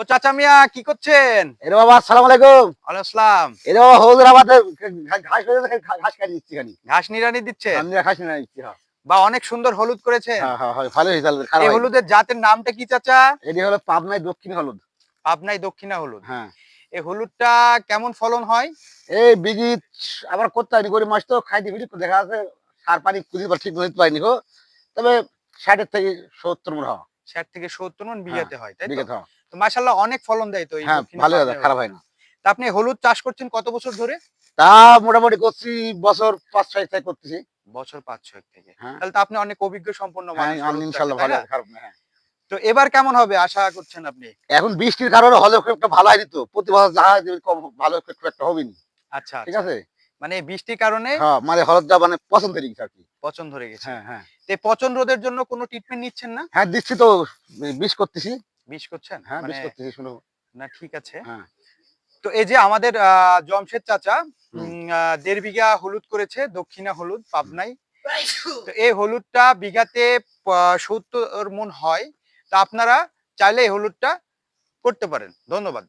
ও চাচা মিয়া কি করছেন? এরে বাবা আসসালামু আলাইকুম। আসসালাম। এরে বাবা হৌদের আমাদের ঘাস ঘাস কাটি দিচ্ছি খানি ঘাস নিরানি দিচ্ছে? আমি ঘাস দিচ্ছি হ্যাঁ। বা অনেক সুন্দর হলুদ করেছে হ্যাঁ হ্যাঁ ভালো হয়েছে এই হলুদের জাতের নামটা কি চাচা? এটি হলো পাবনায় দক্ষিণ হলুদ। পাবনাই দক্ষিণা হলুদ। হ্যাঁ। এই হলুদটা কেমন ফলন হয়? এই বিঘি আবার করতে হয়নি গরিব মাছ তো খাইতে ফিরি দেখা আছে সার পানি বা ঠিক মতো পাইনি গো। তবে ষাটের থেকে সত্তর মনে হয়। ষাট থেকে সত্তর মন বিঘাতে হয় তাই তো? হয়। মাশাল্লাহ অনেক ফলন দেয় তো হ্যাঁ ভালো খারাপ হয় না। তা আপনি হলুদ চাষ করছেন কত বছর ধরে? তা মোটামুটি করছি বছর পাঁচ ছয় থেকে করতেছি। বছর পাঁচ ছয় থেকে। হ্যাঁ। তাহলে তো আপনি অনেক অভিজ্ঞ সম্পন্ন হ্যাঁ মানুষ হলুদ ইনশাল্লাহ ভালো খারাপ না হ্যাঁ। তো এবার কেমন হবে আশা করছেন আপনি? এখন বৃষ্টির কারণে হলে খুব একটা ভালো হয়নি তো প্রতি বছর যা ভালো খুব একটা হবে না আচ্ছা ঠিক আচ্ছা। আছে? মানে বৃষ্টির কারণে হ্যাঁ মানে হলদটা মানে পছন্দ হয়ে গেছে আর কি। পচন ধরে গেছে। হ্যাঁ হ্যাঁ। তো পচন রোধের জন্য কোনো ট্রিটমেন্ট নিচ্ছেন না? হ্যাঁ দিচ্ছি তো বিষ করতেছি। বিষ করছেন? হ্যাঁ বিষ মানে করতেছি শুনো। না ঠিক আছে। হ্যাঁ। তো এই যে আমাদের আহ, জমশেদ চাচা উম, দেড় বিঘা হলুদ করেছে দক্ষিণা হলুদ পাবনাই তো এই হলুদটা বিঘাতে সত্তর মন হয়। তা আপনারা চাইলে এই হলুদটা করতে পারেন। ধন্যবাদ।